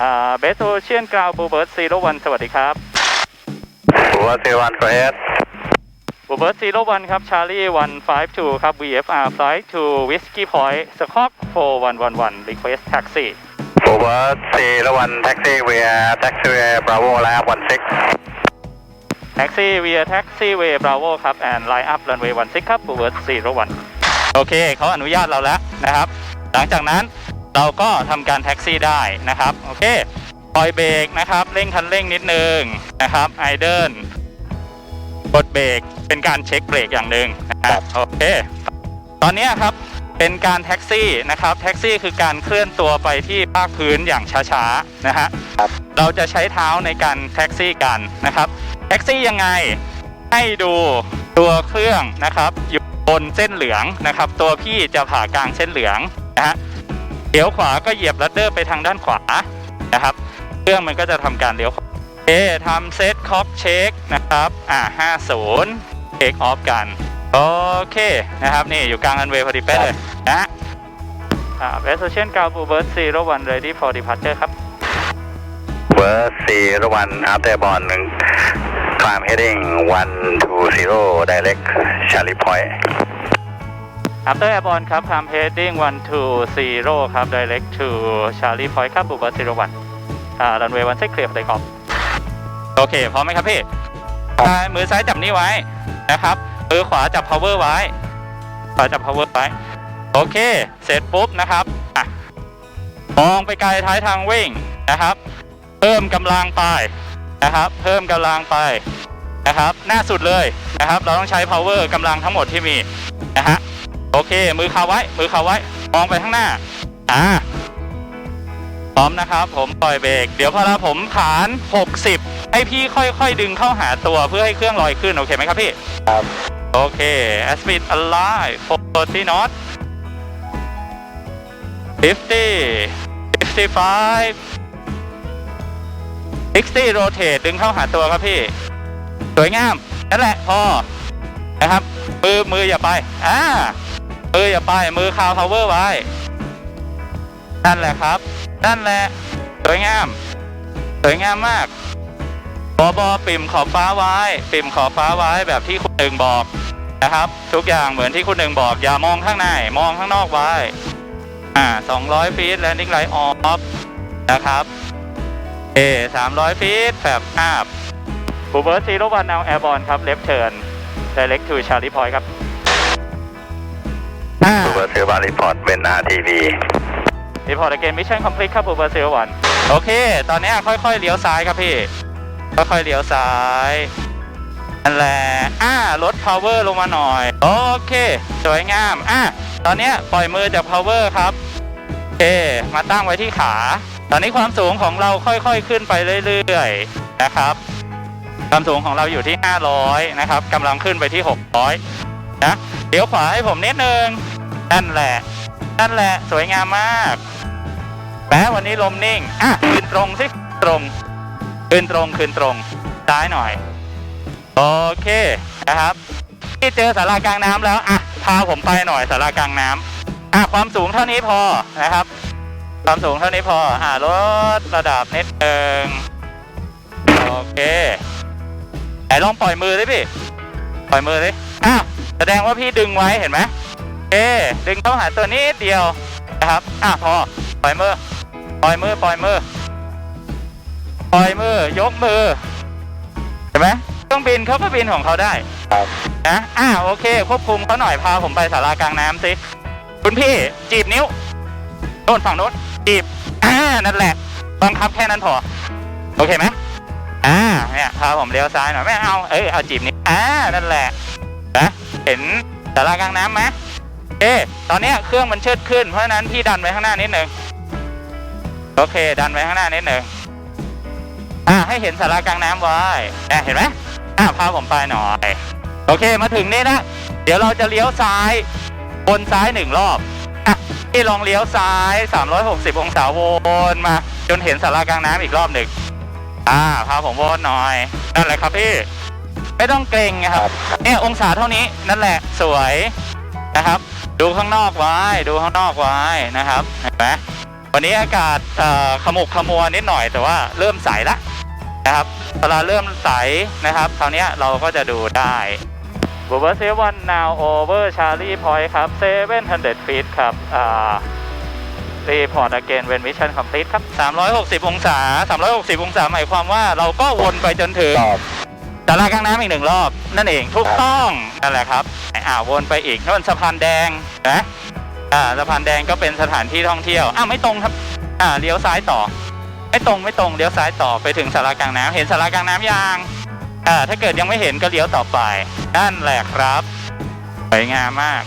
อ่าเบสโอเชียนกราวบูเบิร์ตซีโร่วันสวัสดีครับหัวซีวันเฟสบูเบิร์ตซีโร่วันครับชาร์ลี่วันไฟทูครับ VFR flight to Whiskey Point Squawk 4111 request taxi หัวซีวันแท็กซี่เวียแท็กซี่บราโวแล้ววันซิก taxi via taxiway bravo ครับ and line up runway 16ครับบูเบิร์ตซีโร่วันโอเคเขาอนุญาตเราแล้วนะครับ หลังจากนั้น เราก็ทำการแท็กซี่ได้นะครับโอเคปล่อยเบรกนะครับเร่งคันเร่งนิดนึงนะครับไอเดิลกดเบรกเป็นการเช็คเบรกอย่างหนึ่งนะครับโอเคตอนเนี้ยครับเป็นการแท็กซี่นะครับแท็กซี่คือการเคลื่อนตัวไปที่ภาคพื้นอย่างช้าๆนะฮะเราจะใช้เท้าในการแท็กซี่กันนะครับแท็กซี่ยังไงให้ดูตัวเครื่องนะครับอยู่บนเส้นเหลืองนะครับ ตัวพี่จะผ่ากลางเส้นเหลืองนะฮะ เลี้ยวขวาก็เหยียบลัดเดอร์ไปทางด้านขวานะครับ เครื่องมันก็จะทำการเลี้ยวเอทำเซตคอกเช็คนะครับอ่า50เทคออฟกัน โอเคนะครับ นี่อยู่กลางอันเวย์พอดีเป๊ะเลยนะอ่าเวสเชนกาบูเบิร์ตซีโรวันเรดี้ for departure ครับหัวซีวันอัพเตอร์บอลหนึ่งคลามเฮดดิ้งวันทูซีโร่ไดเรกชาร์ลีพอยต์ After Airborne ครับ Time Heading 120 ครับ Direct to Charlie Point ครับบูบิร์ตซีโรวันอ่า runway วันเซ็ตเคลียร์เลยครับโอเค พร้อมไหมครับพี่อ่มือซ้ายจับนี่ไว้นะครับ มือขวาจับ power ไว้ ขวาจับ power ไว้ โอเค เสร็จปุ๊บนะครับอะมองไปไกลท้ายทางวิ่งนะครับ เพิ่มกำลังไปนะครับ เพิ่มกำลังไปนะครับ หน้าสุดเลยนะครับ เราต้องใช้ power กำลังทั้งหมดที่มีนะฮะ โอเค มือคาไว้ มือคาไว้ มองไปข้างหน้า อ่า พร้อมนะครับ ผมปล่อยเบรก เดี๋ยวพอเราผมขาน 60 ให้พี่ค่อยๆ ดึงเข้าหาตัวเพื่อให้เครื่องลอยขึ้น โอเคไหมครับพี่ ครับ โอเค a s p eed alive 40 knot 50 55 60 rotate ดึงเข้าหาตัวครับพี่ สวยงาม นั่นแหละพอนะครับ มือมืออย่าไป อ่า มืออย่าไปมือคาว power ไว้ นั่นแหละครับ นั่นแหละ สวยงาม สวยงามมากบอบอปิ่มขอบฟ้าไว้ ปิ่มขอบฟ้าไว้แบบที่คุณหนึ่งบอกนะครับ ทุกอย่างเหมือนที่คุณหนึ่งบอก อย่ามองข้างในมองข้างนอกไว้ อ่า200ฟีตแลนดิ้งไลท์ออฟนะครับ เอ300ฟีตแฟบอัพบูเบิร์ตซีโรวันนาวแอร์บอลครับเลฟเทิร์น direct to Charlie Point ครับ อ่าหัวซีวันรีพอร์ตเป็นอาร์ทีวี report again mission complete ครับบูเบิร์ตซีโรวันโอเค ตอนนี้ค่อยๆเลี้ยวซ้ายครับพี่ ค่อยๆเลี้ยวซ้ายนั่นแหละอ่าลด power ลงมาหน่อย โอเค สวยงามอ่าตอนเนี้ยปล่อยมือจาก power ครับ โอเค มาตั้งไว้ที่ขา ตอนนี้ความสูงของเราค่อยๆขึ้นไปเรื่อยๆนะครับ ความสูงของเราอยู่ที่ 500 นะครับกำลังขึ้นไปที่ 600 นะเดี๋ยวขวาให้ผมนิดนึง นั่นแหละ นั่นแหละ สวยงามมากแม้วันนี้ลมนิ่ง อะ คืนตรงสิตรง คืนตรง คืนตรง ซ้ายหน่อย โอเค นะครับ ที่เจอสารากลางน้ำแล้ว อะ พาผมไปหน่อยสารากลางน้ำอะ ความสูงเท่านี้พอ นะครับ ความสูงเท่านี้พอ อะ ลดระดับนิดนึงโอเคไหนลองปล่อยมือดิพี่ ปล่อยมือดิอ้าวแสดงว่าพี่ดึงไว้เห็นไหม เอ๊ดึงเข้าหาตัวนี้เดียวนะครับ อะพอปล่อยมือ ปล่อยมือ ปล่อยมือ ปล่อยมือ ยกมือ เห็นไหมเครื่องบินเขาก็บินของเขาได้ครับนะอ่าโอเค ควบคุมเขาหน่อยพาผมไปสารากลางน้ำสิคุณพี่จีบนิ้วโน่นฝั่งโน้นจีบอ่านั่นแหละบังคับแค่นั้นพอ โอเคไหมอ่าเนี่ยพาผมเลี้ยวซ้ายหน่อยไม่เอาเอ้ยเอาจีบนิ้วอ่านั่นแหละนะเห็นสารากลางน้ำไหม เอ๊ะตอนเนี้ยเครื่องมันเชิดขึ้น เพราะฉะนั้นพี่ดันไปข้างหน้านิดนึงโอเค ดันไปข้างหน้านิดนึงอ่าให้เห็นสารากลางน้ำไว้เนี่ยเห็นไหมอ่าพาผมไปหน่อย โอเค มาถึงนี่นะ เดี๋ยวเราจะเลี้ยวซ้ายบนซ้ายหนึ่งรอบอะพี่ลองเลี้ยวซ้าย 360 องศาวนมา จนเห็นสารากลางน้ำอีกรอบหนึ่งอ่า พาผมวนหน่อย นั่นแหละครับพี่ ไม่ต้องเกรงนะครับ เนี่ยองศาเท่านี้ นั่นแหละ สวยนะครับ ดูข้างนอกไว้ดูข้างนอกไว้นะครับเห็นไหมวันนี้อากาศเอ่อขมุกขมัวนิดหน่อยแต่ว่าเริ่มใสละนะครับเวลาเริ่มใสนะครับคราวเนี้ยเราก็จะดูได้บูเบอร์เซวัน now over Charlie Point ครับ700 feet ครับอ่า report again when mission complete ครับ 360 องศา 360 องศา หมายความว่าเราก็วนไปจนถึง ตอบสารากลางน้ำอีกหนึ่งรอบ นั่นเองถูกต้องนั่นแหละครับอ่าวนไปอีกนู่นสะพานแดงนะอ่าสะพานแดงก็เป็นสถานที่ท่องเที่ยวอ้าวไม่ตรงครับอ่าเลี้ยวซ้ายต่อ ไม่ตรงไม่ตรงเลี้ยวซ้ายต่อไปถึงสารากลางน้ำเห็นสารากลางน้ำยังอ่าถ้าเกิดยังไม่เห็นก็เลี้ยวต่อไปนั่นแหละครับสวยงามมาก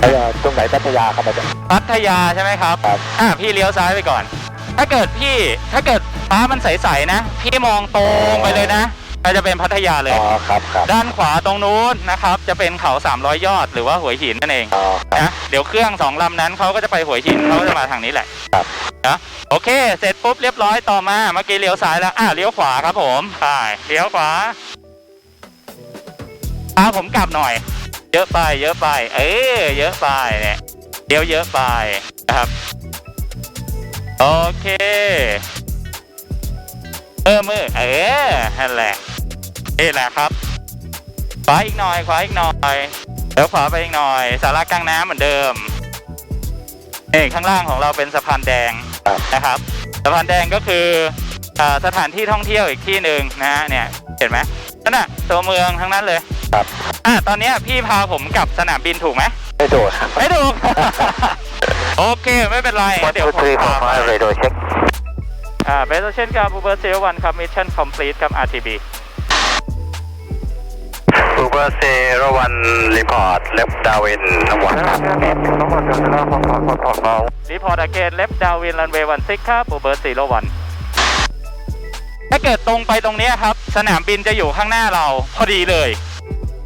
พัทยาตรงไหนพัทยาครับอาจารย์พัทยาใช่ไหมครับครับอ่าพี่เลี้ยวซ้ายไปก่อน ถ้าเกิดพี่ถ้าเกิดฟ้ามันใสๆนะ พี่มองตรงไปเลยนะก็จะเป็นพัทยาเลย อ๋อครับครับด้านขวาตรงนู้นนะครับจะเป็นเขา 300 ยอดหรือว่าหัวหินนั่นเองอ๋อครับ นะเดี๋ยวเครื่องสองลำนั้นเขาก็จะไปหัวหินเขาก็จะมาทางนี้แหละครับ นะโอเค เสร็จปุ๊บเรียบร้อยต่อมาเมื่อกี้เลี้ยวซ้ายแล้วอะเลี้ยวขวาครับผมไปเลี้ยวขวาพาผมกลับหน่อย เยอะไป เยอะไป เออเยอะไปเนี่ยเลี้ยวเยอะไปนะครับ โอเค เออมือเออนั่นแหละนี่แหละครับ ขวาอีกหน่อยขวาอีกหน่อยเดี๋ยวขวาไปอีกหน่อย สารากลางน้ำเหมือนเดิมนี่ข้างล่างของเราเป็นสะพานแดงครับนะครับ สะพานแดงก็คืออ่าสถานที่ท่องเที่ยวอีกที่หนึ่งนะฮะเนี่ยเห็นไหมนั่นน่ะตัวเมืองทั้งนั้นเลยครับอะตอนเนี้ยพี่พาผมกลับสนามบินถูกไหมไม่โดดครับไม่ถูก โอเค ไม่เป็นไรวันเดี๋ยวทูผมทรีขอพาไปเรโดเช็คอ่าเบสเช่นกับบูเบอร์เซลวันครับมิชชั่นคอมพลีทครับ RTB บูเบอร์เซโรวันรีพอร์ตเล็บดาวินทั้งวันรีพอร์ตอเกนเล็บดาวินรันเวย์วันซิกครับบูเบอร์ซีโรวันถ้าเกิดตรงไปตรงเนี้ยครับ สนามบินจะอยู่ข้างหน้าเราพอดีเลย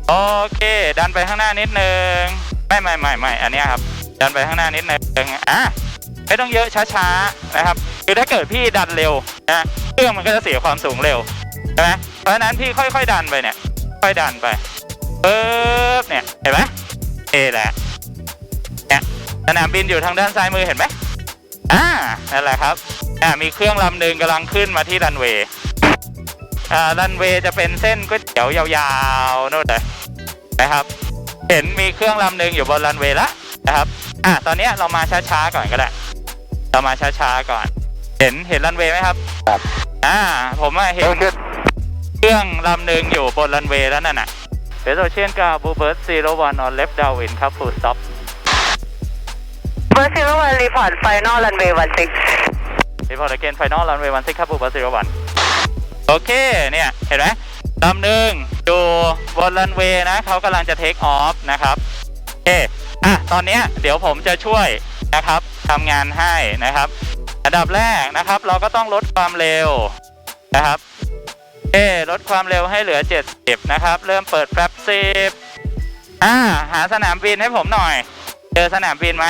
โอเค ดันไปข้างหน้านิดนึง ไม่ไม่ไม่ไม่อันเนี้ยครับ ดันไปข้างหน้านิดนึงอะไม่ต้องเยอะช้าๆนะครับคือถ้าเกิดพี่ดันเร็วนะเครื่องมันก็จะเสียความสูงเร็วใช่ไหมเพราะฉะนั้นพี่ค่อยๆดันไปเนี่ย ค่อยดันไปปึ๊บเนี่ยเห็นไหมเอแหละเนี่ยสนามบินอยู่ทางด้านซ้ายมือเห็นไหมอ่านั่นแหละครับอ่ามีเครื่องลำหนึ่งกำลังขึ้นมาที่รันเวย์อ่ารันเวย์จะเป็นเส้นก๋วยเตี๋ยวยาวๆนู่นเลยนะครับ เห็นมีเครื่องลำหนึ่งอยู่บนรันเวย์ละ นะครับอ่าตอนเนี้ยเรามาช้าๆก่อนก็ได้เรามาช้าๆก่อน เห็นเห็นรันเวย์ไหมครับครับอ่าผมอะเห็นเครื่องลำหนึ่งอยู่บนรันเวย์แล้วนั่นน่ะเบสโอเชียนกับบูเบิร์ตซีโร่วันออนเลฟดาวินครับฟูลสต็อปเบอร์ซิลวันรีพอร์ตไฟนอลรันเวย์วันซิกรีพอร์ตเกนไฟนอลรันเวย์วันซิกครับบูเบิร์ตซีโร่วันโอเคเนี่ยเห็นไหมลำหนึ่งอยู่บนรันเวย์นะเขากำลังจะเทคออฟนะครับโอ เคอะตอนเนี้ยเดี๋ยวผมจะช่วยนะครับทำงานให้นะครับอันดับแรกนะครับ เราก็ต้องลดความเร็วนะครับเอลดความเร็วให้เหลือ 70 นะครับ เริ่มเปิดแป๊บสิบอ่า หาสนามบินให้ผมหน่อย เจอสนามบินไหม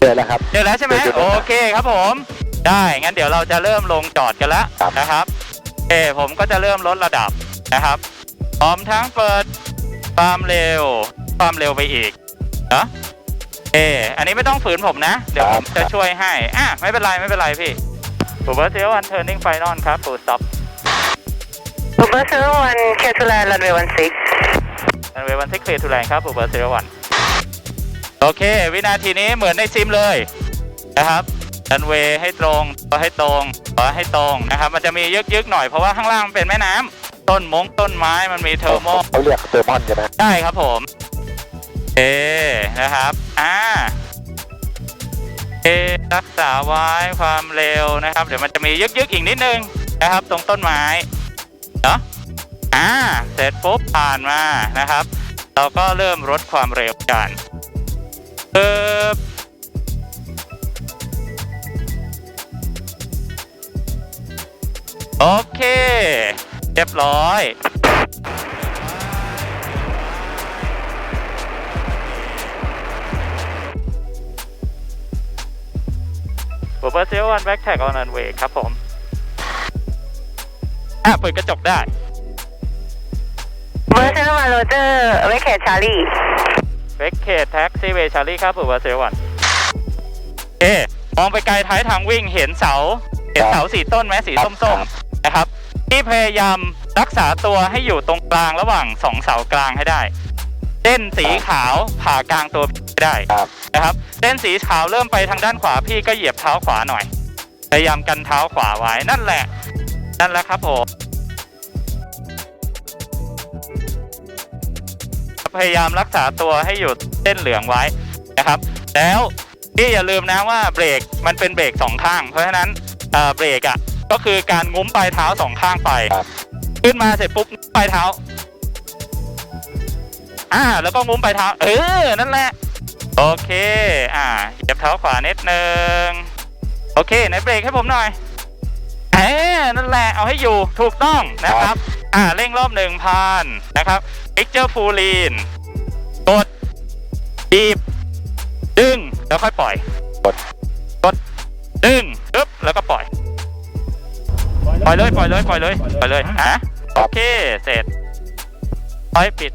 เจอแล้วครับ เจอแล้วใช่ไหมเจอจุดโอแล้วครับเคครับผม ได้งั้นเดี๋ยวเราจะเริ่มลงจอดกันแล้วครับนะครับ เอผมก็จะเริ่มลดระดับนะครับพร้อมทั้งเปิด ความเร็ว ความเร็วไปอีกเนาะเอออันนี้ไม่ต้องฝืนผมนะ เดี๋ยวผมจะช่วยให้ อะ ไม่เป็นไร ไม่เป็นไรพี่บูเบอร์เซลวันเทอร์นิ่งไฟนอลครับฟูลสต็อปเบอร์ซิลวันเคทูแลนด์รันเวย์วันซิกรันเวย์วันที่เคลียร์ทูแลนครับบูเบอร์เซลวันโอเค วินาทีนี้เหมือนในซิมเลยนะครับรันเวย์ให้ตรงขอให้ตรงขอให้ตรงนะครับ มันจะมียึกๆหน่อยเพราะว่าข้างล่างมันเป็นแม่น้ำ ต้นมงต้นไม้มันมีเทอร์โมเขาเรียกเทอร์มอนใช่ไหมได้ครับผมเอนะครับอ่าเอรักษาไว้ความเร็วนะครับ เดี๋ยวมันจะมียึกๆอีกนิดนึงนะครับ ตรงต้นไม้เนาะอ่าเสร็จปุ๊บผ่านมานะครับ เราก็เริ่มลดความเร็วกันปึ๊บโอเค เรียบร้อยบูเบอร์เซลวันแบ็กแท็กออนอันเวครับผม อะ เปิดกระจกได้เบอร์ซิลวันโรเจอร์เวกเคชารีเบเอ็กเคทแท็กซี่เวชารี่ครับบูเบอร์เซลวันเอมองไปไกลท้ายทางวิ่งเห็นเสา เห็นเสาสีต้นไหมสีส้มๆนะครับ ที่พยายามรักษาตัวให้อยู่ตรงกลางระหว่างสองเสากลางให้ได้เส้นสีขาวผ่ากลางตัวพี่ได้ครับนะครับเส้นสีขาวเริ่มไปทางด้านขวาพี่ก็เหยียบเท้าขวาหน่อย พยายามกันเท้าขวาไว้นั่นแหละ นั่นแหละครับผมพยายามรักษาตัวให้อยู่เส้นเหลืองไว้นะครับ แล้วพี่อย่าลืมนะว่าเบรกมันเป็นเบรกสองข้าง เพราะฉะนั้นเอ่อเบรกอะ ก็คือการงุ้มปลายเท้าสองข้างไปครับขึ้นมาเสร็จปุ๊บงุ้มปลายเท้า อ่า แล้วก็งุ้มปลายเท้า เออ นั่นแหละ โอเค อ่า เหยียบเท้าขวานิดนึง โอเคไหนเบรกให้ผมหน่อยเออนั่นแหละ เอาให้อยู่ ถูกต้องนะครับ อ่า เร่งรอบหนึ่งพันนะครับ picture full lean กดบีบ ดึง แล้วค่อยปล่อย กด กด ดึงปึ๊บแล้วก็ปล่อย ปล่อยเลยปล่อยเลยปล่อยเลยปล่อยเลยอะโอเคเสร็จปล่อยปิด